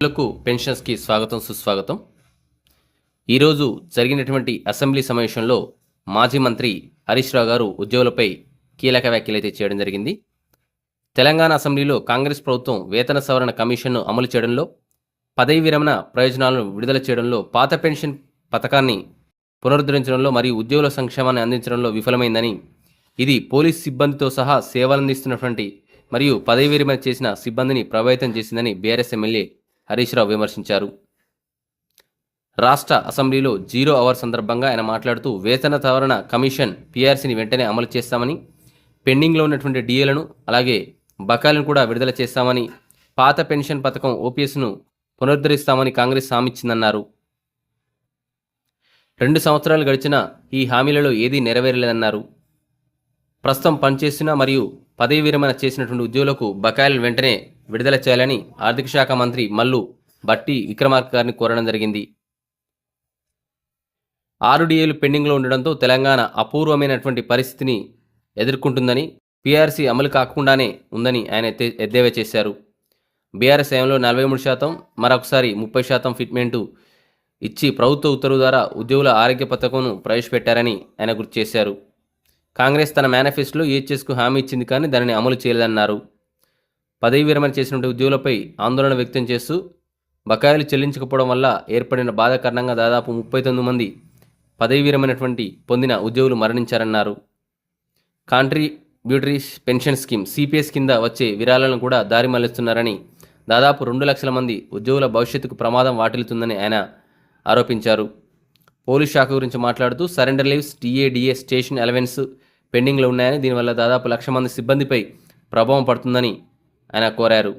లకు పెన్షన్స్కి స్వాగతం సుస్వాగతం. ఈరోజు జరిగినటువంటి అసెంబ్లీ సమావేశంలో మాజీ మంత్రి హరీష్ రావు గారు ఉద్యోగులపై కీలక వ్యాఖ్యలు అయితే చేయడం జరిగింది. తెలంగాణ అసెంబ్లీలో కాంగ్రెస్ ప్రభుత్వం వేతన సవరణ కమిషన్ను అమలు చేయడంలో పదవి విరమణ ప్రయోజనాలను విడుదల చేయడంలో పాత పెన్షన్ పథకాన్ని పునరుద్ధరించడంలో మరియు ఉద్యోగుల సంక్షేమాన్ని అందించడంలో విఫలమైందని ఇది పోలీస్ సిబ్బందితో సహా సేవలందిస్తున్నటువంటి మరియు పదవి విరమణ చేసిన సిబ్బందిని ప్రభావితం చేసిందని బీఆర్ఎస్ ఎమ్మెల్యే హరీష్ రావు విమర్శించారు. రాష్ట్ర అసెంబ్లీలో జీరో అవర్ సందర్భంగా ఆయన మాట్లాడుతూ వేతన సవరణ కమిషన్ పీఆర్సీని వెంటనే అమలు చేస్తామని పెండింగ్లో ఉన్నటువంటి డిఏలను అలాగే బకాయిలను కూడా విడుదల చేస్తామని పాత పెన్షన్ పథకం ఓపీఎస్ను పునరుద్ధరిస్తామని కాంగ్రెస్ హామీచ్చిందన్నారు రెండు సంవత్సరాలు గడిచిన ఈ హామీలలో ఏదీ నెరవేరలేదన్నారు. ప్రస్తుతం పనిచేసిన మరియు పదవి విరమణ చేసినటువంటి ఉద్యోగులకు బకాయిలను వెంటనే విడుదల చేయాలని ఆర్థిక శాఖ మంత్రి మల్లు బట్టి విక్రమార్క గారిని కోరడం జరిగింది. ఆరు డిఏలు పెండింగ్లో ఉండడంతో తెలంగాణ అపూర్వమైనటువంటి పరిస్థితిని ఎదుర్కొంటుందని పీఆర్సీ అమలు కాకుండానే ఉందని ఆయన ఎద్దేవా చేశారు. బీఆర్ఎస్ హయాంలో నలభై మూడు శాతం మరొకసారి ముప్పై శాతం ఫిట్మెంటు ఇచ్చి ప్రభుత్వ ఉత్తర్వు ద్వారా ఉద్యోగుల ఆరోగ్య పథకంను ప్రవేశపెట్టారని ఆయన గుర్తు చేశారు. కాంగ్రెస్ తన మేనిఫెస్టోలో ఈహెచ్ఎస్కు హామీ ఇచ్చింది కానీ దానిని అమలు చేయలేదన్నారు. పదవి విరమణ చేసినటువంటి ఉద్యోగులపై ఆందోళన వ్యక్తం చేస్తూ బకాయిలు చెల్లించకపోవడం వల్ల ఏర్పడిన బాధ కారణంగా దాదాపు ముప్పై తొమ్మిది మంది పదవి విరమైనటువంటి పొందిన ఉద్యోగులు మరణించారన్నారు. కాంట్రిబ్యూటరీ పెన్షన్ స్కీమ్ సిపిఎస్ కింద వచ్చే విరాళాలను కూడా దారి మళ్ళిస్తున్నారని దాదాపు రెండు లక్షల మంది ఉద్యోగుల భవిష్యత్తుకు ప్రమాదం వాటిల్లుతుందని ఆయన ఆరోపించారు. పోలీస్ శాఖ గురించి మాట్లాడుతూ surrender leaves TA DA station allowance పెండింగ్లో ఉన్నాయని దీనివల్ల దాదాపు లక్ష మంది సిబ్బందిపై ప్రభావం పడుతుందని ఆయన కోరారు.